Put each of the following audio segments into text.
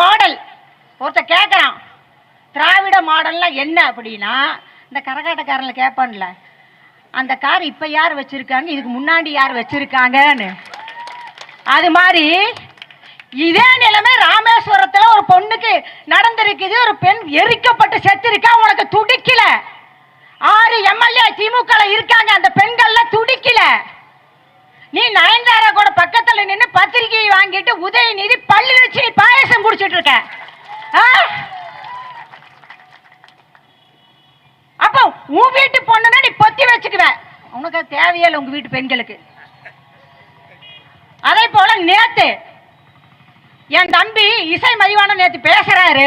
Model ஒருத்த கேட்குறான் திராவிட மாடல்லாம் என்ன அப்படின்னா இந்த கரகாட்டக்காரன்ல கேட்பான்ல அந்த கார் இப்போ யார் வச்சுருக்காங்க இதுக்கு முன்னாடி யார் வச்சுருக்காங்கன்னு. அது மாதிரி இதே நிலைமை ராமேஸ்வரத்தில் ஒரு பொண்ணுக்கு நடந்திருக்குது ஒரு பெண் எரிக்கப்பட்டு செத்துருக்கா உனக்கு துடிக்கல. ஆறு எம்எல்ஏ திமுக இருக்காங்க அந்த பெண்கள்லாம் துடிக்கல. நீ நயன்தாரா கூட பக்கத்துல நின்று பத்திரிகையை வாங்கிட்டு உதயநிதி பள்ளி வச்சு நீ பாயசம் குடிச்சிட்டு இருக்க. ஆ? அப்போ உன் வீட்டு பொண்ணுன்னா நீ பொத்தி வச்சுக்குவேன் உனக்கு அது தேவையே இல்லை உங்க வீட்டு பெண்களுக்கு. அதே போல நேத்து என் தம்பி இசை மதிவான நேத்து பேசுறாரு.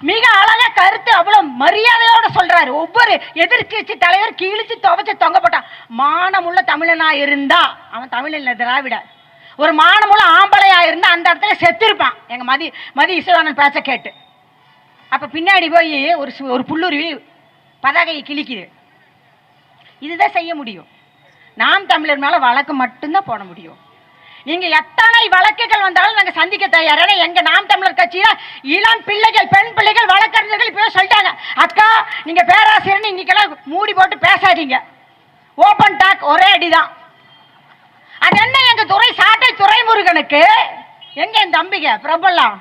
மிக அழகா கருத்து அவ்வளவு மரியாதையோட சொல்றாரு. ஒவ்வொரு எதிர்கட்சி தலைவர் கீழிச்சு துவைச்சு தொங்க போட்டான் மானமுள்ள தமிழனா இருந்தா அவன் தமிழ் இல்லை திராவிட? ஒரு மானமுள்ள ஆம்பளையா இருந்தா அந்த இடத்துல செத்திருப்பான். எங்க மதி மதி இசைவானன் பேச்ச கேட்டு. அப்ப பின்னாடி போய் ஒரு சு- ஒரு புல்லுருவி பதாகையை கிழிக்குது. இதுதான் செய்ய முடியும். நாம் தமிழர் மேல வழக்கு மட்டும்தான் போட முடியும். நீங்க எத்தனை வழக்குகள் வந்தாலும் நாங்க சந்திக்க தயார். எங்க நாம் தமிழர் கட்சியில இளம் பிள்ளைகள் பெண் பிள்ளைகள் வழக்கறிஞர்கள் இப்ப சொல்லிட்டாங்க. அக்கா நீங்க பேராசிரியர் இன்னைக்கெல்லாம் மூடி போட்டு பேசாதீங்க. ஓபன் டாக் ஒரே அடிதான். அது என்ன எங்க துறை சாட்டை துறைமுருகனுக்கு? எங்க என் தம்பிங்க பிரபலம்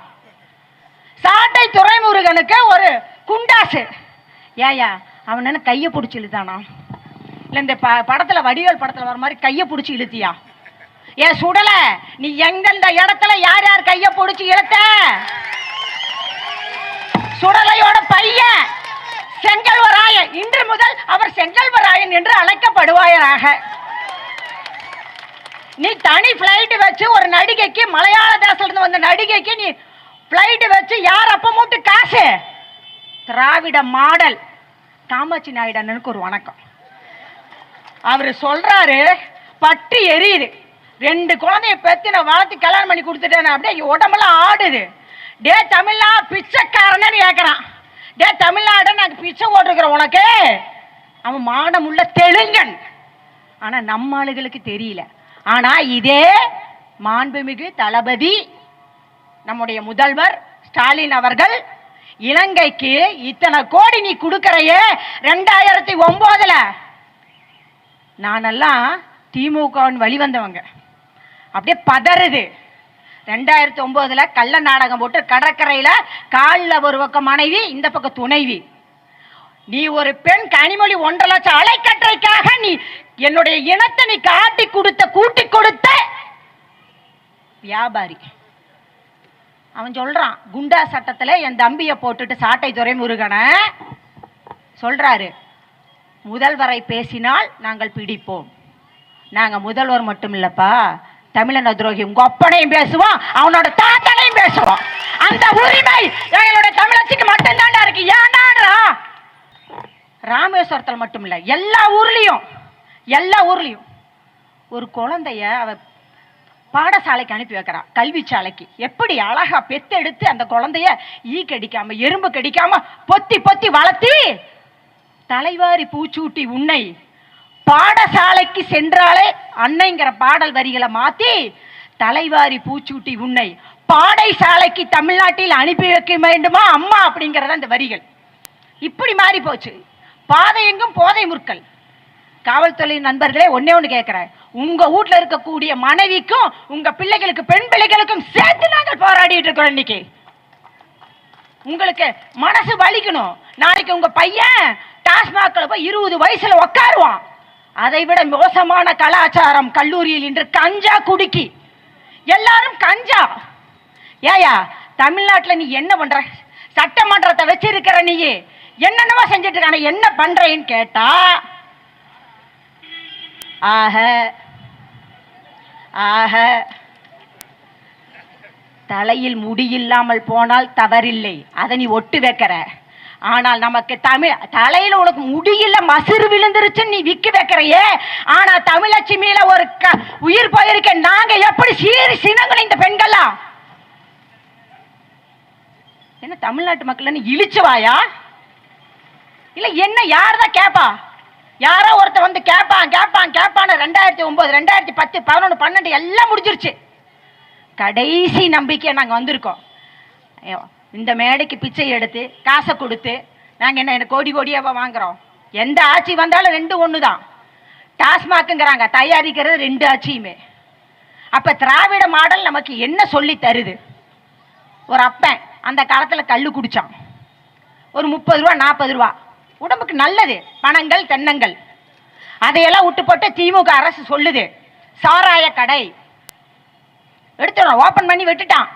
சாட்டை துறைமுருகனுக்கு ஒரு குண்டாசு. ஏயா அவன் என்ன கையை பிடிச்சி இழுத்தானா? இல்லை இந்த ப படத்தில் வடிவேல் படத்தில் வர மாதிரி கையை பிடிச்சி இழுத்தியா? ஏ சுடல நீ எந்தெந்த இடத்துல யார் யார் கையை பிடிச்சி இழுத்த? சுடலையோட பையன் செங்கல்வராயன். இன்று முதல் அவர் செங்கல்வராயன் என்று அழைக்கப்படுவாயராக. நீ தனி பிளைட் வச்சு ஒரு நடிகைக்கு மலையாள தேசத்துல இருந்து வந்த நடிகைக்கு நீ பிளைட் வச்சு யார் அப்ப மூட்டு காசு? திராவிட மாடல் காமாட்சி நாயுடு அண்ணனுக்கு ஒரு வணக்கம். அவர் சொல்றாரு பட்டு எரியுது. ரெண்டு குழந்தைய பெற்று நான் வளர்த்து கல்யாணம் பண்ணி கொடுத்துட்டேன் அப்படியே உடம்பெல்லாம் ஆடுது. டே தமிழ்நா பிச்சைக்காரனு கேட்குறான் டே தமிழ்நாடு நாங்கள் பிச்சை போட்டிருக்கிறோம் உனக்கு. அவன் மானம் உள்ள தெலுங்கன். ஆனால் நம்ம ஆளுகளுக்கு தெரியல. ஆனால் இதே மாண்புமிகு தளபதி நம்முடைய முதல்வர் ஸ்டாலின் அவர்கள் இலங்கைக்கு இத்தனை கோடி நீ கொடுக்கறையே ரெண்டாயிரத்தி ஒம்போதில். நானெல்லாம் திமுகவின் வழிவந்தவங்க. அப்படியே பதறுது. ரெண்டாயிரத்தி ஒன்பதுல கள்ள நாடகம் போட்டு கடற்கரையில காலில் ஒரு பக்கம் மனைவி இந்த பக்கம் துணைவி. நீ ஒரு பெண் கனிமொழி ஒன்றரை லட்சம் அலைக்கற்றைக்காக நீ என்னுடைய இனத்தை நீ காட்டி கொடுத்த கூட்டி கொடுத்த வியாபாரி. அவன் சொல்றான் குண்டா சட்டத்துல என் தம்பியை போட்டுட்டு சாட்டை துறை முருகனை. சொல்றாரு முதல்வரை பேசினால் நாங்கள் பிடிப்போம். நாங்கள் முதல்வர் மட்டும் இல்லைப்பா தமிழன துரோகி உங்க அப்பனையும் பேசுவான் அவனோட தாத்தனையும் பேசுவான். அந்த உரிமை எங்களோட தமிழச்சிக்கு மட்டும்தான்டா இருக்கு. ஏன்டா ராமேஸ்வரத்தில் மட்டும் இல்லை எல்லா ஊர்லேயும் எல்லா ஊர்லேயும் ஒரு குழந்தைய அவ பாடசாலைக்கு அனுப்பி வைக்கிறான் கல்வி சாலைக்கு எப்படி அழகா பெத்தெடுத்து அந்த குழந்தைய ஈ கடிக்காம எறும்பு கடிக்காம பொத்தி பொத்தி வளர்த்தி தலைவாரி பூச்சூட்டி உன்னை பாடசாலைக்கு சென்றாலே அன்னைங்கிற பாடல் வரிகளை மாத்தி தலைவாரி பூச்சூட்டி உன்னை பாடசாலைக்கு தமிழ்நாட்டில் அனுப்பி வைக்க வேண்டுமா அம்மா அப்படிங்கிறத அந்த வரிகள். இப்படி மாறி போச்சு. பாதை எங்கும் போதை முற்கள். காவல்துறை நண்பர்களே ஒன்னே ஒன்று கேட்குறேன் உங்க வீட்ல இருக்கக்கூடிய மனைவிக்கும் உங்க பிள்ளைகளுக்கு பெண் பிள்ளைகளுக்கும் சேர்த்து நாங்கள் போராடிட்டு இருக்கிறோம் இன்னைக்கு. உங்களுக்கு மனசு வலிக்கணும். நாளைக்கு உங்க பையன் டாஸ்மாகில் போய் இருபது வயசுல உட்காருவான் அதை விட மோசமான கலாச்சாரம் கல்லூரியில் இன்று கஞ்சா குடிக்கி. எல்லாரும் கஞ்சா. ஏயா தமிழ்நாட்டில் நீ என்ன பண்ற? சட்டமன்றத்தை வச்சிருக்கிற நீ என்னென்னவோ செஞ்சுட்டு இருக்கான என்ன பண்றேன்னு கேட்டா? ஆக ஆக தலையில் முடியில்லாமல் போனால் தவறில்லை. அதை நீ ஒட்டு வைக்கிற. ஆனால் நமக்கு தமிழ் தலையில உனக்கு முடியல மசுறு விழுந்துருச்சுன்னு நீ விக்கு வைக்கிறையே. ஆனா தமிழட்சுமியில ஒரு க உயிர் போயிருக்க. நாங்க எப்படி சீறி சினங்கள் இந்த பெண்கள்லாம் என்ன தமிழ்நாட்டு மக்கள் இழிச்சுவாயா இல்ல என்ன யார் தான் கேப்பா? யாரோ ஒருத்தன் வந்து கேட்பான் கேட்பான் கேட்பான்னு ரெண்டாயிரத்தி ஒன்பது ரெண்டாயிரத்தி பத்து பதினொன்று பன்னெண்டு எல்லாம் முடிஞ்சிருச்சு. கடைசி நம்பிக்கையை நாங்கள் வந்திருக்கோம். இந்த மேடைக்கு பிச்சை எடுத்து காசை கொடுத்து நாங்கள் என்ன என்ன கோடி கோடியாக வாங்குறோம்? எந்த ஆட்சி வந்தாலும் ரெண்டு ஒன்று தான் டாஸ்மாக்குங்கிறாங்க தயாரிக்கிறது ரெண்டு ஆட்சியுமே. அப்போ திராவிட மாடல் நமக்கு என்ன சொல்லி தருது? ஒரு அப்பன் அந்த காலத்தில் கல் குடித்தான் ஒரு முப்பது ரூபா நாற்பது ரூபா. உடம்புக்கு நல்லது பணங்கள் தென்னங்கள். அதையெல்லாம் விட்டு போட்டு திமுக அரசு சொல்லுது. சாராய கடை. எடுத்துடுறோம் ஓப்பன் பண்ணி விட்டுட்டான்.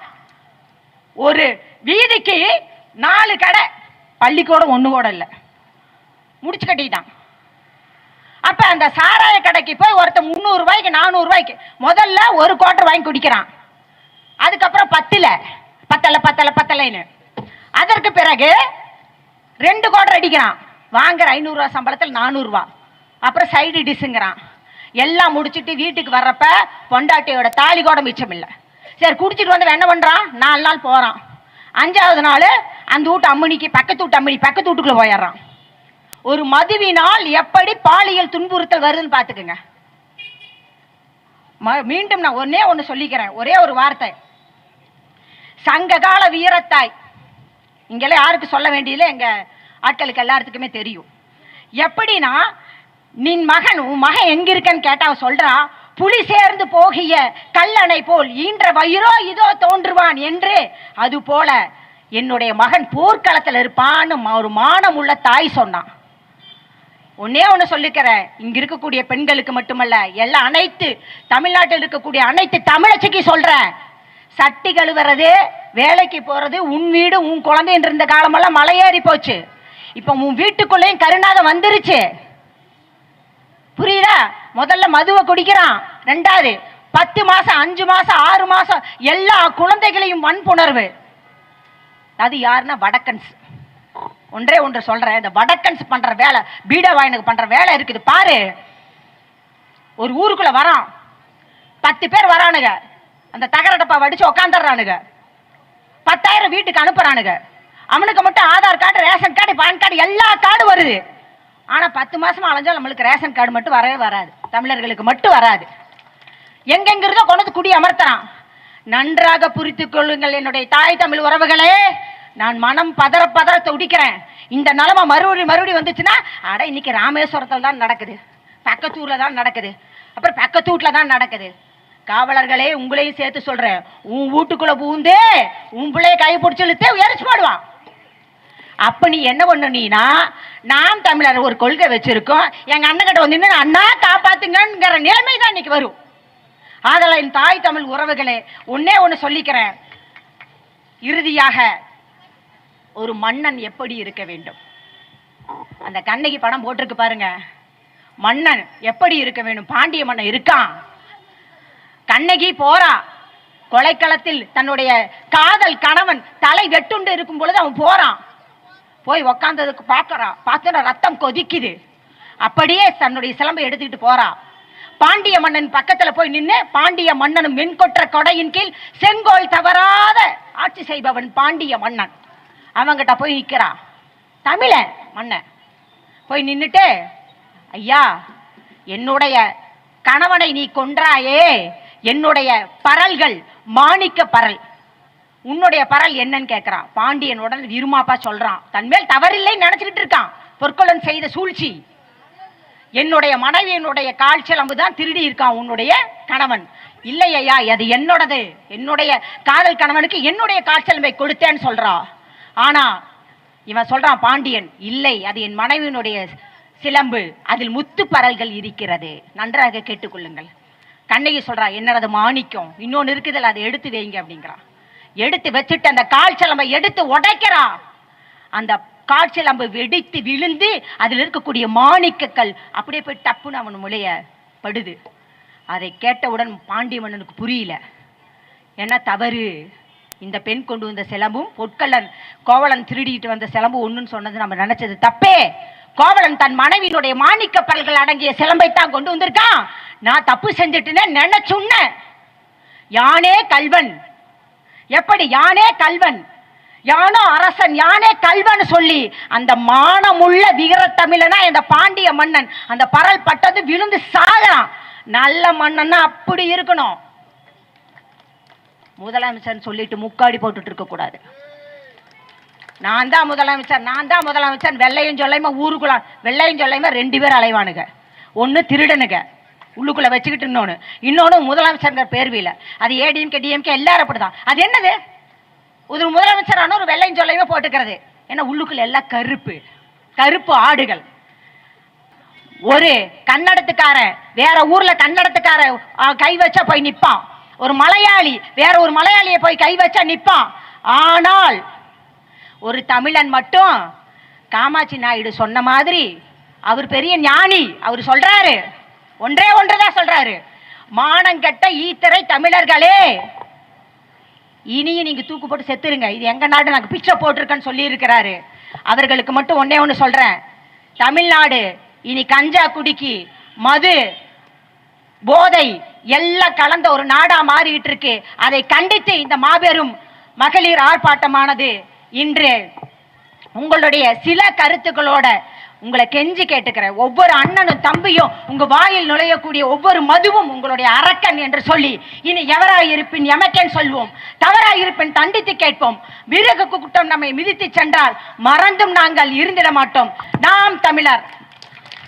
ஒரு வீதிக்கு நாலு கடை. பள்ளிக்கூடம் ஒன்று கூட இல்லை. முடிச்சு கட்டிட்டான். அப்போ அந்த சாராய கடைக்கு போய் ஒருத்தன் முந்நூறுரூவாய்க்கு நானூறுரூவாய்க்கு முதல்ல ஒரு குவார்டர் வாங்கி குடிக்கிறான். அதுக்கப்புறம் பத்தில் பத்தலை பத்தலை பத்தலைன்னு. அதற்கு பிறகு ரெண்டு குவார்டர் அடிக்கிறான். வாங்குற ஐநூறுரூவா சம்பளத்தில் நானூறுரூவா அப்புறம் சைடு டிஷ்ஷுங்கிறான் எல்லாம் முடிச்சிட்டு வீட்டுக்கு வர்றப்ப பொண்டாட்டியோட தாலி கூட மிச்சம் இல்லை. சரி குடிச்சிட்டு வந்து என்ன பண்ணுறான் நாலு நாள் போகிறான் அஞ்சாவது நாள் அந்த வீட்டு அம்மனிக்கு பக்கத்து வீட்டு அம்மனி பக்கத்து வீட்டுக்குள்ளே போயிடுறான். ஒரு மதுவினால் எப்படி பாலியல் துன்புறுத்தல் வருதுன்னு பார்த்துக்குங்க. ம- மீண்டும் நான் ஒன்னே ஒன்று சொல்லிக்கிறேன். ஒரே ஒரு வார்த்தை. சங்ககால வீரத்தாய். இங்கெல்லாம் யாருக்கு சொல்ல வேண்டியதில்லை எங்கள் ஆட்களுக்கு எல்லாத்துக்குமே தெரியும். எப்படின்னா நின் மகன் உன் மகன் எங்கே இருக்கன்னு கேட்டால் அவ புலி சேர்ந்து போகிய கல்லணை போல் ஈன்ற வயிறோ இதோ தோன்றுவான் என்று. அது போல என்னுடைய மகன் போர்க்களத்தில் இருப்பான்னு ஒரு மானம் உள்ள தாய் சொன்னான். ஒன்னே ஒன்று சொல்லிக்கிறேன் இங்க இருக்கக்கூடிய பெண்களுக்கு மட்டுமல்ல எல்லா அனைத்து தமிழ்நாட்டில் இருக்கக்கூடிய அனைத்து தமிழச்சிக்கு சொல்றேன். சட்டி கழுவுறது வேலைக்கு போறது உன் வீடு உன் குழந்தைன்ற இருந்த காலமெல்லாம் மலையேறி போச்சு. இப்போ உன் வீட்டுக்குள்ளேயும் கருணாக வந்துருச்சு. புரியுதா? முதல்ல மதுவை குடிக்கிறான். ரெண்டாவது பத்து மாசம் அஞ்சு மாசம் ஆறு மாசம் எல்லா குழந்தைகளையும் வன்புணர்வு. அது யாருன்னா வடக்கன்ஸ். ஒன்றே ஒன்று சொல்றேன். இந்த வடக்கன்ஸ் பண்ற வேலை பீடா வாயனுக்கு பண்ற வேலை இருக்குது. பாரு. ஒரு ஊருக்குள்ள வரான். பத்து பேர் வரானுங்க. அந்த தகர டப்பா வடிச்சு உக்காந்துடுறானுங்க. பத்தாயிரம் வீட்டுக்கு அனுப்புறானுங்க. அவனுக்கு மட்டும் Aadhaar card ration card PAN card எல்லா கார்டு வருது. ஆனா பத்து மாசமா அலைஞ்சா நம்மளுக்கு ரேஷன் கார்டு மட்டும் வரவே வராது. தமிழர்களுக்கு மட்டும் வராது. எங்கெங்கிறதோ கொண்டு வந்து குடி அமர்த்தறான். நன்றாக புரித்து கொள்ளுங்கள் என்னுடைய தாய் தமிழ் உறவுகளே. நான் மனம் பதற பதற துடிக்கிறேன் இந்த நிலமை மறுபடி மறுபடி வந்துச்சுன்னா அட இன்னைக்கு ராமேஸ்வரத்தில் தான் நடக்குது. பக்கத்தூர்ல தான் நடக்குது. அப்புறம் பக்கத்து வீட்டில் தான் நடக்குது. காவலர்களே உங்களையும் சேர்த்து சொல்றேன். உன் வீட்டுக்குள்ள பூந்து உன் பிள்ளைய கை பிடிச்சி இழுத்து எரிச்சு போடுவான். அப்ப நீ என்ன பண்ணுனீனா நாம் தமிழர் ஒரு கொள்கை வச்சிருக்கோம். எங்க அண்ணன் கிட்ட வந்து நின்னு, அண்ணா காப்பாத்துங்கிற நிலைமை தான் இன்னைக்கு வரும். ஆதலால் என் தாய் தமிழ் உறவுகளே ஒன்னே ஒன்று சொல்லிக்கிறேன். இறுதியாக ஒரு மன்னன் எப்படி இருக்க வேண்டும்? அந்த கண்ணகி படம் போட்டிருக்கு பாருங்க. மன்னன் எப்படி இருக்க வேண்டும்? பாண்டிய மன்னன் இருக்கான் கண்ணகி போறா. கொலைக்களத்தில் தன்னுடைய காதல் கணவன் தலை வெட்டுண்டு இருக்கும் பொழுது அவன் போறான். போய் உக்காந்ததுக்கு பார்க்கறான் பார்த்தோன்னா ரத்தம் கொதிக்குது. அப்படியே தன்னுடைய சிலம்பை எடுத்துக்கிட்டு போறா. பாண்டிய மன்னன் பக்கத்துல போய் நின்று பாண்டிய மன்னனும் மென்கொற்ற கொடையின் கீழ் செங்கோல் தவறாத ஆட்சி செய்பவன் பாண்டிய மன்னன். அவங்கிட்ட போய் நிக்கிறா. தமிழன் மன்னன் போய் நின்றுட்டு ஐயா என்னுடைய கணவனை நீ கொன்றாயே. என்னுடைய பரல்கள் மாணிக்க பரல். உன்னுடைய பரல் என்னன்னு கேட்கிறான் பாண்டியன் உடனே விருமாப்பா சொல்றான். தன்மேல் தவறில்லைன்னு நினைச்சுக்கிட்டு இருக்கான். பொற்கொள்ளன் செய்த சூழ்ச்சி. என்னுடைய மனைவியினுடைய கால் சிலம்பு தான் திருடி இருக்கான் உன்னுடைய கணவன். இல்லை ஐயா அது என்னோடது. என்னுடைய காதல் கணவனுக்கு என்னுடைய கால் கொடுத்தேன்னு சொல்றா. ஆனா இவன் சொல்றான் பாண்டியன் இல்லை அது என் மனைவியினுடைய சிலம்பு. அதில் முத்து பரல்கள் இருக்கிறது. நன்றாக கேட்டுக்கொள்ளுங்கள். கண்ணகி சொல்றா என்னடது மாணிக்கம்? இன்னொன்று இருக்குதில் அதை எடுத்து வைங்க அப்படிங்கிறான். எடுத்து வச்சுட்டு அந்த கால் சிலம்பை எடுத்து உடைக்கிறான். அந்த கால் சிலம்பு வெடித்து விழுந்து அதில் இருக்கக்கூடிய மாணிக்கக்கல் அப்படியே போய் டப்புன்னு அவன் முளைய படுது. அதை கேட்டவுடன் பாண்டிய மன்னனுக்கு புரியல. என்ன தவறு? இந்த பெண் கொண்டு வந்த சிலம்பும் பொற்கல்லன் கோவலன் திருடிட்டு வந்த சிலம்பு ஒன்றுன்னு சொன்னது நம்ம நினைச்சது தப்பே. கோவலன் தன் மனைவியினுடைய மாணிக்க பல்கள் அடங்கிய சிலம்பை தான் கொண்டு வந்திருக்கான். நான் தப்பு செஞ்சுட்டுன்னு நினைச்சுன்ன யானே கல்வன் எப்படி? யானே கல்வன். யானோ அரசன் யானே கல்வன் சொல்லி அந்த மானமுள்ள வீர தமிழனா இந்த பாண்டிய மன்னன் அந்த பரல் பட்டது விழுந்து சாகலாம். நல்ல மன்னன்னா அப்படி இருக்கணும். முதலமைச்சர் சொல்லிட்டு முக்காடி போட்டுட்டு இருக்க கூடாது. நான் தான் முதலமைச்சர் நான் தான் முதலமைச்சர் வெள்ளையும் சொல்லையுமா ஊருக்குள்ள வெள்ளையும் சொல்லையுமா ரெண்டு பேர் அலைவானுங்க. ஒன்று திருடனுங்க. உள்ளுக்குள்ள வச்சுக்கிட்டு இன்னொன்று இன்னொன்று முதலமைச்சருங்கிற பேர்வியில் அது ஏடிஎம்கே டிஎம்கே எல்லாரும் அப்படிதான். அது என்னது? ஒரு முதலமைச்சரான ஒரு வெள்ளையும் சொல்லையுமே போட்டுக்கிறது. ஏன்னா உள்ளுக்குள்ள எல்லாம் கருப்பு. கருப்பு ஆடுகள். ஒரு கன்னடத்துக்காரன் வேற ஊர்ல கன்னடத்துக்காரன் கை வச்சா போய் நிற்பான் ஒரு மலையாளி வேற ஒரு மலையாளியை போய் கை வச்சா நிற்பான் ஆனால் ஒரு தமிழன் மட்டும் காமாட்சி நாயுடு சொன்ன மாதிரி அவர் பெரிய ஞானி அவர் சொல்றாரு. ஒன்றே ஒன்றுதான் சொல்றாரு. மானங்கெட்ட ஈத்தரை தமிழர்களே. இனியும் நீங்க தூக்கு போட்டு செத்துருங்க. இது எங்க நாடு? நாங்க பிச்சை போட்டிருக்கேன்னு சொல்லி இருக்கிறாரு அவர்களுக்கு மட்டும் ஒன்னே ஒன்று சொல்றேன். தமிழ்நாடு இனி கஞ்சா குடிக்கி மது போதை எல்லாம் கலந்த ஒரு நாடா மாறிட்டு இருக்கு அதை கண்டித்து இந்த மாபெரும் மகளிர் ஆர்ப்பாட்டமானது இன்று உங்களுடைய சில கருத்துக்களோட உங்களை கெஞ்சி கேட்டுக்கிறேன். ஒவ்வொரு அண்ணனும் தம்பியும் உங்க வாயில் நுழையக்கூடிய ஒவ்வொரு மதுவும் உங்களுடைய அரக்கன் என்று சொல்லி இனி எவராய் இருப்பின் எமக்கேன் சொல்வோம். தவறாய் இருப்பின் தண்டித்து கேட்போம். விறகு கூட்டம் நம்மை மிதித்து சென்றால் மறந்தும் நாங்கள் இருந்திட மாட்டோம். நாம் தமிழர்